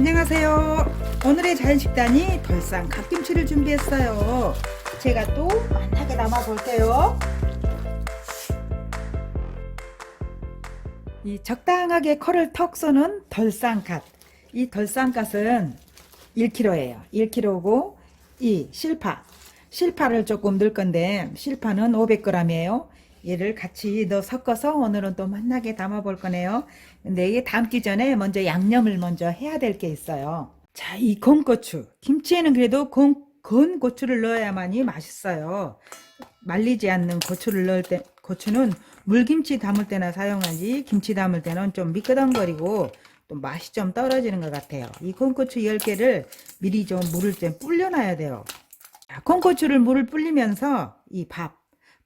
안녕하세요. 오늘의 자연식단이 덜상 갓김치를 준비했어요. 제가 또 만나게 담아 볼게요. 이 적당하게 컬을 턱 쏘는 덜상갓. 이 덜상갓은 1kg예요. 1kg고 이 실파. 실파를 조금 넣을 건데 실파는 500g이에요. 얘를 같이 넣어 섞어서 오늘은 또 만나게 담아 볼 거네요. 근데 이게 담기 전에 먼저 양념을 먼저 해야 될 게 있어요. 자, 이 건고추. 김치에는 그래도 건, 건 고추를 넣어야만이 맛있어요. 말리지 않는 고추를 넣을 때, 고추는 물김치 담을 때나 사용하지, 김치 담을 때는 좀 미끄덩거리고, 또 맛이 좀 떨어지는 것 같아요. 이 건고추 10개를 미리 좀 물을 좀 불려놔야 돼요. 자, 콩고추를 물을 불리면서 이 밥,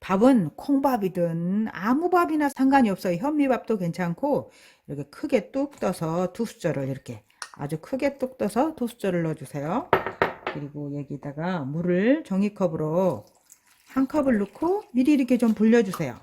밥은 콩밥이든 아무 밥이나 상관이 없어요. 현미밥도 괜찮고 이렇게 크게 뚝 떠서 두 숟절을 이렇게 아주 크게 뚝 떠서 두 숟절을 넣어주세요. 그리고 여기다가 물을 종이컵으로 한 컵을 넣고 미리 이렇게 좀 불려주세요.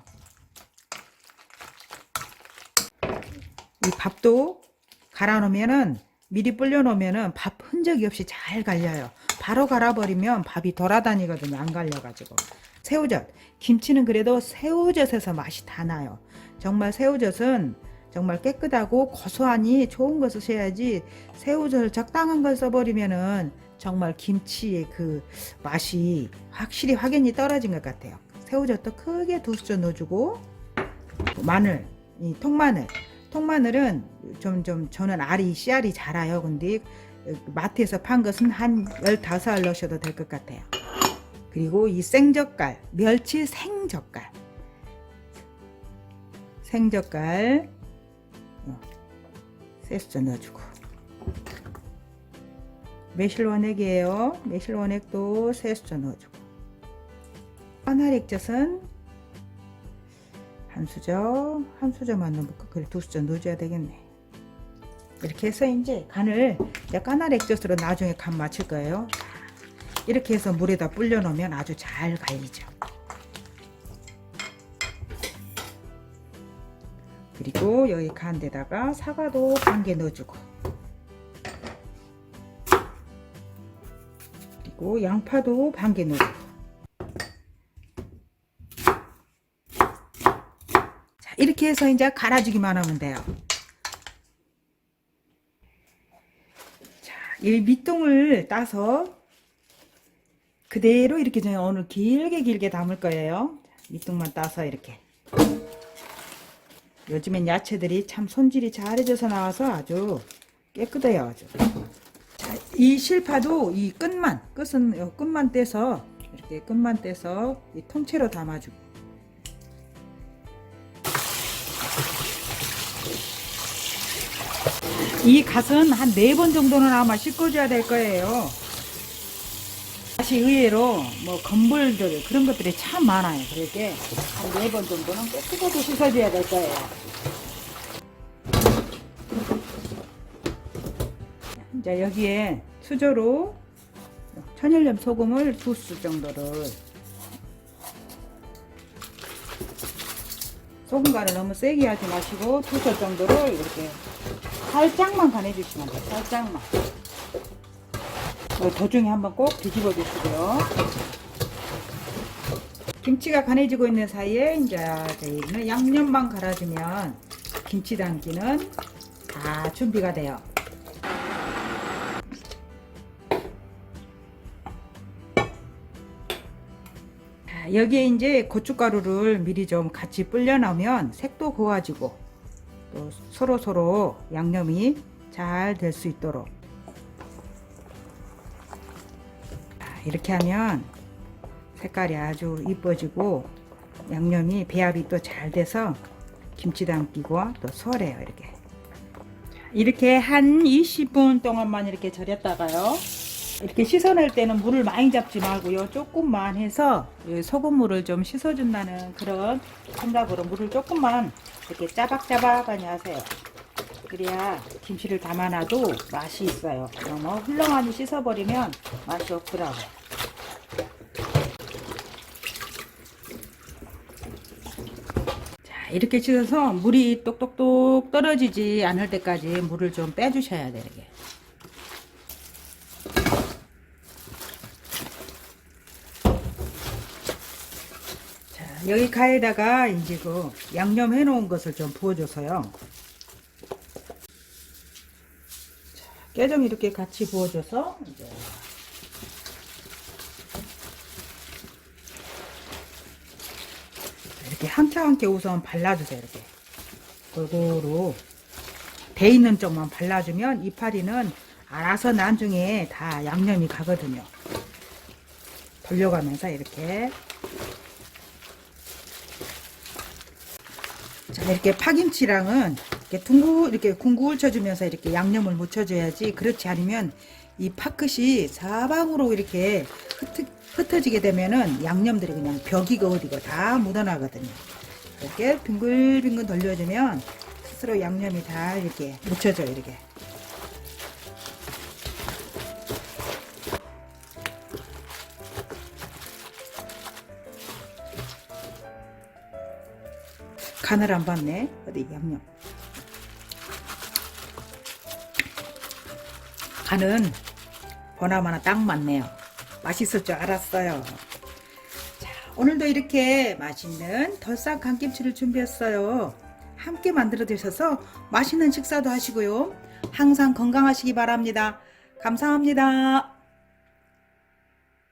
이 밥도 갈아 놓으면은 미리 불려 놓으면은 밥 흔적이 없이 잘 갈려요. 바로 갈아버리면 밥이 돌아다니거든요. 안 갈려가지고. 새우젓. 김치는 그래도 새우젓에서 맛이 다 나요. 정말 새우젓은 정말 깨끗하고 고소하니 좋은 거 쓰셔야지 새우젓을 적당한 걸 써버리면은 정말 김치의 그 맛이 확실히 확연히 떨어진 것 같아요. 새우젓도 크게 두 숟갈 넣어주고 마늘, 이 통마늘. 통마늘은 좀, 좀, 저는 알이, 씨알이 자라요. 근데 마트에서 판 것은 한 15알 넣으셔도 될 것 같아요. 그리고 이 생젓갈, 멸치 생젓갈. 생젓갈, 어, 세수 넣어주고. 매실 원액이에요. 매실 원액도 세수 넣어주고. 까나리액젓은 한 수저, 한 수저만 넣어볼까? 그래, 두 수저 넣어줘야 되겠네. 이렇게 해서 이제 간을 까나리 액젓으로 나중에 간 맞출 거예요. 이렇게 해서 물에다 불려 놓으면 아주 잘 갈리죠. 그리고 여기 간 데다가 사과도 반개 넣어주고 그리고 양파도 반 개 넣어주고 자 이렇게 해서 이제 갈아주기만 하면 돼요. 자, 이 밑동을 따서 그대로 이렇게 저희 오늘 길게 길게 담을 거예요. 밑둥만 따서 이렇게. 요즘엔 야채들이 참 손질이 잘해져서 나와서 아주 깨끗해요. 아주. 자, 이 실파도 이 끝만, 끝은 요 끝만 떼서 이렇게 끝만 떼서 이 통째로 담아주고. 이 갓은 한 네 번 정도는 아마 씻어줘야 될 거예요. 다시 의외로 뭐 건물들 그런 것들이 참 많아요. 그렇게 한 네 번 정도는 깨끗하게 씻어줘야 될 거예요. 이제 여기에 수저로 천일염 소금을 두 수 정도를 소금 간을 너무 세게 하지 마시고 두 수 정도를 이렇게 살짝만 간해주시면 돼요. 살짝만. 어, 도중에 한번 꼭 뒤집어 주시고요. 김치가 간해지고 있는 사이에 이제 저희는 양념만 갈아주면 김치 담기는 다 준비가 돼요. 자, 여기에 이제 고춧가루를 미리 좀 같이 불려 놓으면 색도 고와지고 또 서로 서로 양념이 잘 될 수 있도록 이렇게 하면 색깔이 아주 이뻐지고 양념이 배합이 또 잘 돼서 김치 담기고 또 수월해요 이렇게. 이렇게 한 20분 동안만 이렇게 절였다가요. 이렇게 씻어낼 때는 물을 많이 잡지 말고요. 조금만 해서 소금물을 좀 씻어준다는 그런 생각으로 물을 조금만 이렇게 짜박짜박하니 하세요 그래야 김치를 담아놔도 맛이 있어요. 너무 흘렁하니 뭐 씻어버리면 맛이 없더라고. 자, 이렇게 씻어서 물이 똑똑똑 떨어지지 않을 때까지 물을 좀 빼주셔야 되게. 여기 가에다가 이제 그 양념 해 놓은 것을 좀 부어줘서요. 깨좀 이렇게 같이 부어줘서 이제 이렇게 한켜한켜 우선 발라주세요. 이렇게 골고루 돼 있는 쪽만 발라주면 이파리는 알아서 나중에 다 양념이 가거든요. 돌려가면서 이렇게 자 이렇게 파김치랑은 이렇게 둥글 이렇게 궁굴 쳐주면서 이렇게 양념을 묻혀줘야지 그렇지 않으면 이 파끝이 사방으로 이렇게 흩, 흩어지게 되면은 양념들이 그냥 벽이고 어디고 다 묻어나거든요. 이렇게 빙글빙글 돌려주면 스스로 양념이 다 이렇게 묻혀져요 이렇게. 간을 안 봤네. 어디 양념. 간은 보나마나 딱 맞네요. 맛있을 줄 알았어요. 자, 오늘도 이렇게 맛있는 덜싹 간김치를 준비했어요. 함께 만들어 드셔서 맛있는 식사도 하시고요. 항상 건강하시기 바랍니다. 감사합니다.